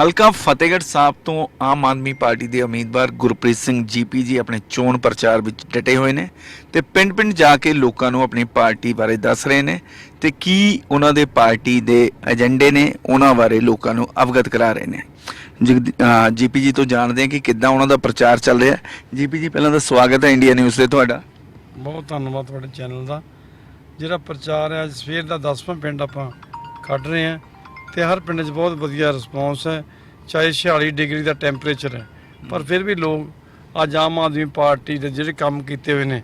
ਹਲਕਾ ਫਤਿਹਗੜ੍ਹ ਸਾਹਿਬ ਤੋਂ ਆਮ ਆਦਮੀ ਪਾਰਟੀ ਦੇ ਉਮੀਦਵਾਰ ਗੁਰਪ੍ਰੀਤ ਸਿੰਘ ਜੀਪੀ ਜੀ ਆਪਣੇ ਚੋਣ ਪ੍ਰਚਾਰ ਵਿੱਚ ਡਟੇ ਹੋਏ ਨੇ ਤੇ ਪਿੰਡ-ਪਿੰਡ ਜਾ ਕੇ ਲੋਕਾਂ ਨੂੰ ਆਪਣੀ ਪਾਰਟੀ ਬਾਰੇ ਦੱਸ ਰਹੇ ਨੇ ਤੇ ਕੀ ਉਹਨਾਂ ਦੇ ਪਾਰਟੀ ਦੇ ਏਜੰਡੇ ਨੇ ਉਹਨਾਂ ਬਾਰੇ ਲੋਕਾਂ ਨੂੰ ਅਵਗਤ ਕਰਾ ਰਹੇ ਨੇ। ਜੀਪੀ ਜੀ ਤੋਂ ਜਾਣਦੇ ਹਾਂ ਕਿ ਕਿੱਦਾਂ ਉਹਨਾਂ ਦਾ ਪ੍ਰਚਾਰ ਚੱਲ ਰਿਹਾ। ਜੀਪੀ ਜੀ, ਪਹਿਲਾਂ ਤਾਂ ਸਵਾਗਤ ਹੈ ਇੰਡੀਆ ਨਿਊਜ਼ ਤੇ ਤੁਹਾਡਾ। ਬਹੁਤ ਧੰਨਵਾਦ ਤੁਹਾਡੇ ਚੈਨਲ ਦਾ। ਜਿਹੜਾ ਪ੍ਰਚਾਰ ਹੈ, ਅੱਜ ਸਵੇਰ ਦਾ 10ਵਾਂ ਪਿੰਡ ਆਪਾਂ ਕੱਢ ਰਹੇ ਹਾਂ। ਤੇ ਹਰ ਪਿੰਡ 'ਚ ਬਹੁਤ ਵਧੀਆ ਰਿਸਪੌਂਸ ਹੈ, ਚਾਹੇ 46 ਡਿਗਰੀ ਦਾ ਟੈਂਪਰੇਚਰ ਹੈ, ਪਰ ਫਿਰ ਵੀ ਲੋਕ ਅੱਜ ਆਮ ਆਦਮੀ ਪਾਰਟੀ ਦੇ ਜਿਹੜੇ ਕੰਮ ਕੀਤੇ ਹੋਏ ਨੇ,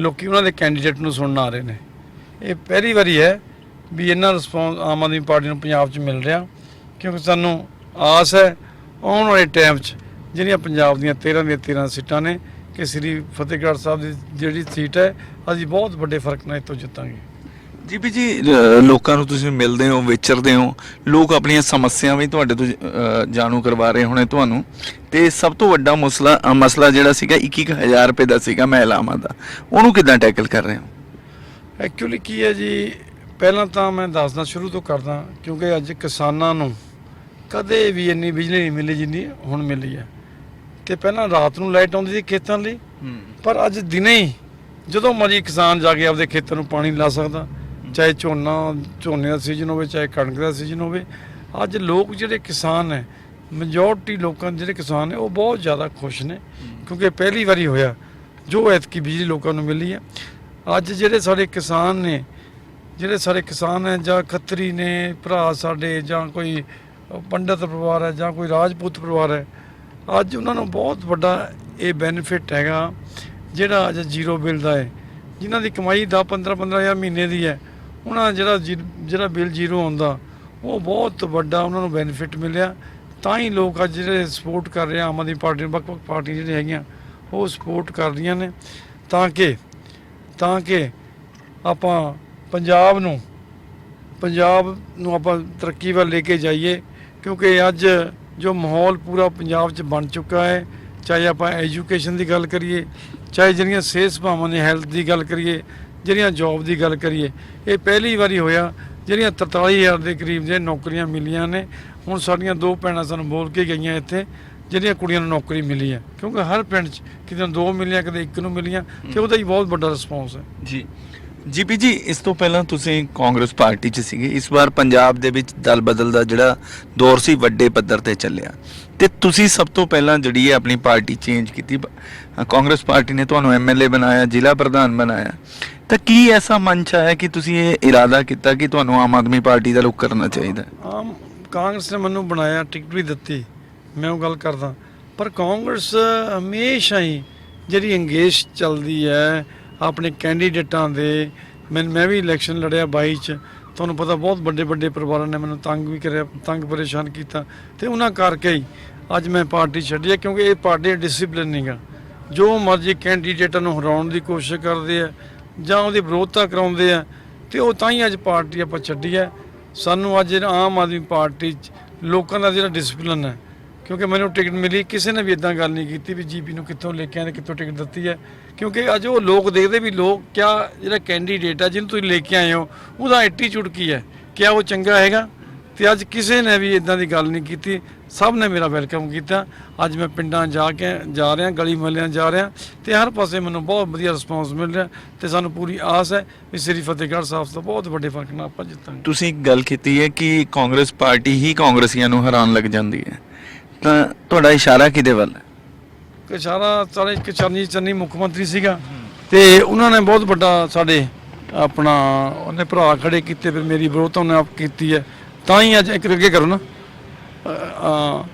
ਲੋਕੀ ਉਹਨਾਂ ਦੇ ਕੈਂਡੀਡੇਟ ਨੂੰ ਸੁਣਨ ਆ ਰਹੇ ਨੇ। ਇਹ ਪਹਿਲੀ ਵਾਰੀ ਹੈ ਵੀ ਇੰਨਾ ਰਿਸਪੌਂਸ ਆਮ ਆਦਮੀ ਪਾਰਟੀ ਨੂੰ ਪੰਜਾਬ 'ਚ ਮਿਲ ਰਿਹਾ, ਕਿਉਂਕਿ ਸਾਨੂੰ ਆਸ ਹੈ ਆਉਣ ਵਾਲੇ ਟਾਈਮ 'ਚ ਜਿਹੜੀਆਂ ਪੰਜਾਬ ਦੀਆਂ 13 ਦੀਆਂ 13 ਸੀਟਾਂ ਨੇ, ਕਿ ਸ੍ਰੀ ਫਤਿਹਗੜ੍ਹ ਸਾਹਿਬ ਦੀ ਜਿਹੜੀ ਸੀਟ ਹੈ, ਅਸੀਂ ਬਹੁਤ ਵੱਡੇ ਫ਼ਰਕ ਨਾਲ ਇੱਥੋਂ ਜਿੱਤਾਂਗੇ। ਜੀਪੀ ਜੀ ਅ, ਲੋਕਾਂ ਨੂੰ ਤੁਸੀਂ ਮਿਲਦੇ ਹੋ ਵਿਚਰਦੇ ਹੋ ਲੋਕ ਆਪਣੀਆਂ ਸਮੱਸਿਆਵਾਂ ਵੀ ਤੁਹਾਡੇ ਤੋਂ ਅ, ਜਾਣੂ ਕਰਵਾ ਰਹੇ ਹੋਣੇ ਤੁਹਾਨੂੰ। ਤੇ ਸਭ ਤੋਂ ਵੱਡਾ ਮਸਲਾ ਅ, ਮਸਲਾ ਜਿਹੜਾ ਸੀਗਾ 21000 ਰੁਪਏ ਦਾ ਸੀਗਾ ਮਹਿਲਾਵਾਂ ਦਾ। ਉਹਨੂੰ ਕਿਦਾਂ ਟੈਕਲ ਕਰ ਰਹੇ ਹੋ? ਐਕਚੁਅਲੀ ਕੀ ਹੈ ਜੀ ਪਹਿਲਾਂ ਤਾਂ ਮੈਂ ਦੱਸਦਾ ਸ਼ੁਰੂ ਤੋਂ ਕਰਦਾ ਕਿਉਂਕਿ ਅੱਜ ਕਿਸਾਨਾਂ ਨੂੰ ਕਦੇ ਵੀ ਇੰਨੀ ਬਿਜਲੀ ਨਹੀਂ ਮਿਲੀ ਜਿੰਨੀ ਹੁਣ ਮਿਲੀ ਹੈ। ਤੇ ਪਹਿਲਾਂ ਰਾਤ ਨੂੰ ਲਾਈਟ ਆਉਂਦੀ ਸੀ ਖੇਤਾਂ ਲਈ ਪਰ ਅੱਜ ਦਿਨੇ ਹੀ ਜਦੋਂ ਮਰਜ਼ੀ ਕਿਸਾਨ ਜਾ ਕੇ ਆਪਦੇ ਖੇਤਾਂ ਨੂੰ ਪਾਣੀ ਲਾ ਸਕਦਾ ਚਾਹੇ ਝੋਨਾ, ਝੋਨੇ ਦਾ ਸੀਜ਼ਨ ਹੋਵੇ, ਚਾਹੇ ਕਣਕ ਦਾ ਸੀਜ਼ਨ ਹੋਵੇ, ਅੱਜ ਲੋਕ ਜਿਹੜੇ ਕਿਸਾਨ ਹੈ ਮੈਜੋਰਟੀ ਲੋਕਾਂ ਜਿਹੜੇ ਕਿਸਾਨ ਨੇ, ਉਹ ਬਹੁਤ ਜ਼ਿਆਦਾ ਖੁਸ਼ ਨੇ, ਕਿਉਂਕਿ ਪਹਿਲੀ ਵਾਰੀ ਹੋਇਆ, ਜੋ ਐਤਕੀ ਬਿਜਲੀ ਲੋਕਾਂ ਨੂੰ ਮਿਲੀ ਹੈ ਅੱਜ ਜਿਹੜੇ ਸਾਡੇ ਕਿਸਾਨ ਨੇ, ਜਿਹੜੇ ਸਾਡੇ ਕਿਸਾਨ ਹੈ ਜਾਂ ਖੱਤਰੀ ਨੇ, ਭਰਾ ਸਾਡੇ, ਜਾਂ ਕੋਈ ਪੰਡਤ ਪਰਿਵਾਰ ਹੈ, ਜਾਂ ਕੋਈ ਰਾਜਪੂਤ ਪਰਿਵਾਰ ਹੈ, ਅੱਜ ਉਹਨਾਂ ਨੂੰ ਬਹੁਤ ਵੱਡਾ ਇਹ ਬੈਨੀਫਿਟ ਹੈਗਾ, ਜਿਹੜਾ ਅੱਜ ਜ਼ੀਰੋ ਬਿੱਲ ਦਾ ਹੈ, ਜਿਨ੍ਹਾਂ ਦੀ ਕਮਾਈ 10 15 15000 ਮਹੀਨੇ ਦੀ ਹੈ। ਉਹਨਾਂ ਜਿਹੜਾ ਜੀ- ਜਿਹੜਾ ਬਿੱਲ ਜ਼ੀਰੋ ਆਉਂਦਾ, ਉਹ ਬਹੁਤ ਵੱਡਾ ਉਹਨਾਂ ਨੂੰ ਬੈਨੀਫਿਟ ਮਿਲਿਆ। ਤਾਂ ਹੀ ਲੋਕ ਅੱਜ ਜਿਹੜੇ ਸਪੋਰਟ ਕਰ ਰਹੇ ਆ, ਆਮ ਆਦਮੀ ਪਾਰਟੀ ਨੂੰ, ਵੱਖ-ਵੱਖ ਪਾਰਟੀਆਂ ਜਿਹੜੀਆਂ ਹੈਗੀਆਂ, ਉਹ ਸਪੋਰਟ ਕਰ ਰਹੀਆਂ ਨੇ। ਤਾਂ ਕਿ ਤਾਂ ਕਿ ਆਪਾਂ ਪੰਜਾਬ ਨੂੰ ਪੰਜਾਬ ਨੂੰ ਆਪਾਂ ਤਰੱਕੀ ਵੱਲ ਲੈ ਕੇ ਜਾਈਏ, ਕਿਉਂਕਿ ਅੱਜ ਜੋ ਮਾਹੌਲ ਪੂਰਾ ਪੰਜਾਬ 'ਚ ਬਣ ਚੁੱਕਾ ਹੈ, ਚਾਹੇ ਆਪਾਂ ਐਜੂਕੇਸ਼ਨ ਦੀ ਗੱਲ ਕਰੀਏ, ਚਾਹੇ ਜਿਹੜੀਆਂ ਸਿਹਤ ਸੇਵਾਵਾਂ ਨੇ ਹੈਲਥ ਦੀ ਗੱਲ ਕਰੀਏ ਜਿਹੜੀਆਂ ਜੌਬ ਦੀ ਗੱਲ ਕਰੀਏ, ਇਹ ਪਹਿਲੀ ਵਾਰੀ ਹੋਇਆ, ਜਿਹੜੀਆਂ 43000 ਦੇ ਕਰੀਬ ਜੇ ਨੌਕਰੀਆਂ ਮਿਲੀਆਂ ਨੇ, ਹੁਣ ਸਾਡੀਆਂ ਦੋ ਭੈਣਾਂ ਸਾਨੂੰ ਬੋਲ ਕੇ ਗਈਆਂ ਇੱਥੇ, ਜਿਹੜੀਆਂ ਕੁੜੀਆਂ ਨੂੰ ਨੌਕਰੀ ਮਿਲੀ ਹੈ ਕਿਉਂਕਿ ਹਰ ਪਿੰਡ 'ਚ ਕਿਤੇ ਦੋ ਮਿਲੀਆਂ, ਕਿਤੇ ਇੱਕ ਨੂੰ ਮਿਲੀਆਂ, ਤੇ ਉਹਦਾ ਹੀ ਬਹੁਤ ਵੱਡਾ ਰਿਸਪੌਂਸ ਹੈ। ਜੀ। ਜੀਪੀ ਜੀ, ਇਸ ਤੋਂ ਪਹਿਲਾਂ ਤੁਸੀਂ ਕਾਂਗਰਸ ਪਾਰਟੀ 'ਚ ਸੀਗੇ। ਇਸ ਵਾਰ ਪੰਜਾਬ ਦੇ ਵਿੱਚ ਦਲ ਬਦਲ ਦਾ ਜਿਹੜਾ ਦੌਰ ਸੀ, ਵੱਡੇ ਪੱਧਰ ਤੇ ਚੱਲਿਆ। ਤੇ ਤੁਸੀਂ ਸਭ ਤੋਂ ਪਹਿਲਾਂ ਜਿਹੜੀ ਹੈ ਆਪਣੀ ਪਾਰਟੀ ਚੇਂਜ ਕੀਤੀ ਕਾਂਗਰਸ ਪਾਰਟੀ ਨੇ ਤੁਹਾਨੂੰ ਐਮਐਲਏ ਬਣਾਇਆ, ਜ਼ਿਲ੍ਹਾ ਪ੍ਰਧਾਨ ਬਣਾਇਆ। ਤਾਂ ਕੀ ਐਸਾ ਮਨ 'ਚ ਆਇਆ ਕਿ ਤੁਸੀਂ ਇਹ ਇਰਾਦਾ ਕੀਤਾ ਕਿ ਤੁਹਾਨੂੰ ਆਮ ਆਦਮੀ ਪਾਰਟੀ ਦਾ ਰੁਖ ਕਰਨਾ ਚਾਹੀਦਾ? ਆਮ ਕਾਂਗਰਸ ਨੇ ਮੈਨੂੰ ਬਣਾਇਆ, ਟਿਕਟ ਵੀ ਦਿੱਤੀ। ਮੈਂ ਉਹ ਗੱਲ ਕਰਦਾ। ਪਰ ਕਾਂਗਰਸ ਹਮੇਸ਼ਾ ਹੀ ਜਿਹੜੀ ਅੰਗੇਜ ਚੱਲਦੀ ਹੈ ਆਪਣੇ ਕੈਂਡੀਡੇਟਾਂ ਦੇ ਮੈਂ ਮੈਂ ਵੀ ਇਲੈਕਸ਼ਨ ਲੜਿਆ 22 ਚ। ਤੁਹਾਨੂੰ ਪਤਾ ਬਹੁਤ ਵੱਡੇ ਵੱਡੇ ਪਰਿਵਾਰਾਂ ਨੇ ਮੈਨੂੰ ਤੰਗ ਵੀ ਕਰਿਆ, ਤੰਗ ਪਰੇਸ਼ਾਨ ਕੀਤਾ। ਤੇ ਉਹਨਾਂ ਕਰਕੇ ਹੀ ਅੱਜ ਮੈਂ ਪਾਰਟੀ ਛੱਡੀ ਹੈ, ਕਿਉਂਕਿ ਇਹ ਪਾਰਟੀ ਡਿਸਪਲਿਨ ਨਹੀਂਗਾ ਜੋ ਮਰਜ਼ੀ ਕੈਂਡੀਡੇਟਾਂ ਨੂੰ ਹਰਾਉਣ ਦੀ ਕੋਸ਼ਿਸ਼ ਕਰਦੇ ਆ, ਜਾਂ ਉਹਦੀ ਵਿਰੋਧਤਾ ਕਰਾਉਂਦੇ ਆ, ਤੇ ਉਹ ਤਾਂ ਹੀ ਅੱਜ ਪਾਰਟੀ ਆਪਾਂ ਛੱਡੀ ਹੈ। ਸਾਨੂੰ ਅੱਜ ਆਮ ਆਦਮੀ ਪਾਰਟੀ 'ਚ ਲੋਕਾਂ ਦਾ ਜਿਹੜਾ ਡਿਸਪਲਿਨ ਹੈ ਕਿਉਂਕਿ ਮੈਨੂੰ ਟਿਕਟ ਮਿਲੀ, ਕਿਸੇ ਨੇ ਵੀ ਇਦਾਂ ਗੱਲ ਨਹੀਂ ਕੀਤੀ ਵੀ ਜੀਪੀ ਨੂੰ ਕਿੱਥੋਂ ਲੈ ਕੇ ਆਏ ਤੇ ਕਿੱਥੋਂ ਟਿਕਟ ਦਿੱਤੀ ਹੈ। ਕਿਉਂਕਿ ਅੱਜ ਉਹ ਲੋਕ ਦੇਖਦੇ ਵੀ ਲੋਕ ਕਿਆ ਜਿਹੜਾ ਕੈਂਡੀਡੇਟ ਆ, ਜਿਹਨੂੰ ਤੁਸੀਂ ਲੈ ਕੇ ਆਏ ਹੋ, ਉਹਦਾ ਐਟੀਟਿਊਡ ਕੀ ਹੈ? ਕਿਆ ਉਹ ਚੰਗਾ ਹੈਗਾ? ਤੇ ਅੱਜ ਕਿਸੇ ਨੇ ਵੀ ਇਦਾਂ ਦੀ ਗੱਲ ਨਹੀਂ ਕੀਤੀ। ਸਭ ਨੇ ਮੇਰਾ ਵੈਲਕਮ ਕੀਤਾ। ਅੱਜ ਮੈਂ ਪਿੰਡਾਂ ਜਾ ਕੇ ਜਾ ਰਿਹਾ, ਗਲੀ ਮੁਹੱਲਿਆਂ ਜਾ ਰਿਹਾ ਤੇ ਹਰ ਪਾਸੇ ਮੈਨੂੰ ਬਹੁਤ ਵਧੀਆ ਰਿਸਪੌਂਸ ਮਿਲ ਰਿਹਾ ਤੇ ਸਾਨੂੰ ਪੂਰੀ ਆਸ ਹੈ ਵੀ ਸ੍ਰੀ ਫਤਿਹਗੜ੍ਹ ਸਾਹਿਬ ਤੋਂ ਬਹੁਤ ਵੱਡੇ ਫ਼ਰਕ ਨਾਲ ਆਪਾਂ ਜਿੱਤਾਂਗੇ। ਤੁਸੀਂ ਇੱਕ ਗੱਲ ਕੀਤੀ ਹੈ ਕਿ ਕਾਂਗਰਸ ਪਾਰਟੀ ਹੀ ਕਾਂਗਰਸੀਆਂ ਨੂੰ ਹੈਰਾਨ ਲੱਗ ਜਾਂਦੀ ਹੈ। ਤਾਂ ਤੁਹਾਡਾ ਇਸ਼ਾਰਾ ਕਿਹਦੇ ਵੱਲ ਹੈ? ਕਿ ਸਾਰਾ ਸਾਰੇ ਇੱਕ ਚਰਨੀ ਚੰਨੀ ਮੁੱਖ ਮੰਤਰੀ ਸੀਗਾ। ਤੇ ਉਹਨਾਂ ਨੇ ਬਹੁਤ ਵੱਡਾ ਸਾਡੇ ਆਪਣਾ ਉਹਨੇ ਭਰਾ ਖੜੇ ਕੀਤੇ ਫਿਰ ਮੇਰੀ ਵਿਰੋਧਤਾ ਉਹਨੇ ਆਪ ਕੀਤੀ ਹੈ। ਤਾਂ ਹੀ ਅੱਜ ਇੱਕ ਅੱਗੇ ਕਰੋ ਨਾ। ਅ, ਅ,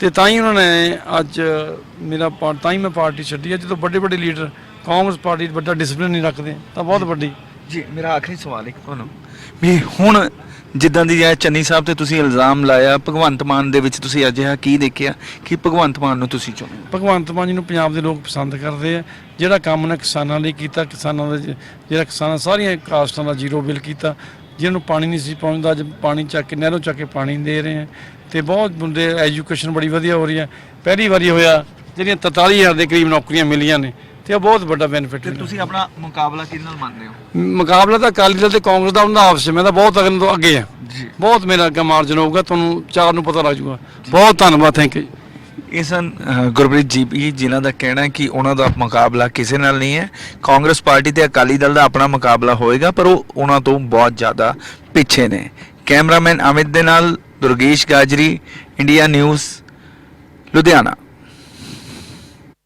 ਤੇ ਤਾਂ ਹੀ ਉਹਨਾਂ ਨੇ ਅੱਜ ਮੇਰਾ ਪਾ- ਤਾਂ ਹੀ ਮੈਂ ਪਾਰਟੀ ਛੱਡੀ। ਹੈ ਜਦੋਂ ਵੱਡੇ ਵੱਡੇ ਲੀਡਰ ਕਾਂਗਰਸ ਪਾਰਟੀ ਵੱਡਾ ਡਿਸਪਲਿਨ ਨਹੀਂ ਰੱਖਦੇ। ਤਾਂ ਬਹੁਤ ਵੱਡੀ। ਜੀ ਮੇਰਾ ਆਖਰੀ ਸਵਾਲ ਇੱਕ ਤੁਹਾਨੂੰ। ਵੀ ਹੁਣ ਜਿੱਦਾਂ ਦੀ ਇਹ ਚੰਨੀ ਸਾਹਿਬ ਤੇ ਤੁਸੀਂ ਇਲਜ਼ਾਮ ਲਾਇਆ, ਭਗਵੰਤ ਮਾਨ ਦੇ ਵਿੱਚ ਤੁਸੀਂ ਅਜਿਹਾ ਕੀ ਦੇਖਿਆ? ਕਿ ਭਗਵੰਤ ਮਾਨ ਨੂੰ ਤੁਸੀਂ ਚੁਣਿਆ? ਭਗਵੰਤ ਮਾਨ ਜੀ ਨੂੰ ਪੰਜਾਬ ਦੇ ਲੋਕ ਪਸੰਦ ਕਰਦੇ ਆ। ਜਿਹੜਾ ਕੰਮ ਨੇ ਕਿਸਾਨਾਂ ਲਈ ਕੀਤਾ, ਕਿਸਾਨਾਂ ਦੇ ਜਿਹੜਾ ਕਿਸਾਨਾਂ ਸਾਰੀਆਂ ਕਾਸਟਾਂ ਦਾ ਜ਼ੀਰੋ ਬਿੱਲ ਕੀਤਾ, ਜਿਹਨਾਂ ਨੂੰ ਪਾਣੀ ਨਹੀਂ ਸੀ ਪਹੁੰਚਦਾ, ਅੱਜ ਪਾਣੀ ਚੱਕ ਕੇ, ਨਹਿਰੋਂ ਚੱਕ ਕੇ ਪਾਣੀ ਦੇ ਰਹੇ ਆ। ਤੇ ਬਹੁਤ ਬੰਦੇ ਐਜੂਕੇਸ਼ਨ ਬੜੀ ਵਧੀਆ ਹੋ ਰਹੀ ਹੈ ਪਹਿਲੀ ਵਾਰੀ ਹੋਇਆ, ਜਿਹੜੀਆਂ 43000 ਦੇ ਕਰੀਬ ਨੌਕਰੀਆਂ ਮਿਲੀਆਂ ਨੇ। ਤੇ ਇਹ ਬਹੁਤ ਵੱਡਾ ਬੈਨੀਫਿਟ ਤੇ ਤੁਸੀਂ ਆਪਣਾ ਮੁਕਾਬਲਾ ਕਿਹਦੇ ਨਾਲ ਮੰਨਦੇ ਹੋ? ਮੁਕਾਬਲਾ ਤਾਂ ਅਕਾਲੀ ਦਲ ਤੇ ਕਾਂਗਰਸ ਦਾ ਹੁੰਦਾ ਆਪਸ ਵਿੱਚ ਮੈਂ ਤਾਂ ਬਹੁਤ ਅਗਨ ਤੋਂ ਅੱਗੇ ਆ ਜੀ। ਬਹੁਤ ਮੇਰਾ ਅੱਗੇ ਮਾਰਜਨ ਹੋਊਗਾ ਤੁਹਾਨੂੰ ਚਾਰ ਨੂੰ ਪਤਾ ਲੱਗ ਜਾਊਗਾ। ਬਹੁਤ ਧੰਨਵਾਦ ਥੈਂਕ ਯੂ ਇਹ ਸਨ ਗੁਰਪ੍ਰੀਤ ਜੀਪੀ ਜਿਨ੍ਹਾਂ ਦਾ ਕਹਿਣਾ ਹੈ ਕਿ ਉਹਨਾਂ ਦਾ ਮੁਕਾਬਲਾ ਕਿਸੇ ਨਾਲ ਨਹੀਂ ਹੈ। ਕਾਂਗਰਸ ਪਾਰਟੀ ਤੇ ਅਕਾਲੀ ਦਲ ਦਾ ਆਪਣਾ ਮੁਕਾਬਲਾ ਹੋਏਗਾ ਪਰ ਉਹ ਉਹਨਾਂ ਤੋਂ ਬਹੁਤ ਜ਼ਿਆਦਾ ਪਿੱਛੇ ਨੇ। ਕੈਮਰਾਮੈਨ ਅਮਿਤ ਦੇ ਨਾਲ ਦੁਰਗੇਸ਼ ਗਾਜਰੀ ਇੰਡੀਆ ਨਿਊਜ਼ ਲੁਧਿਆਣਾ।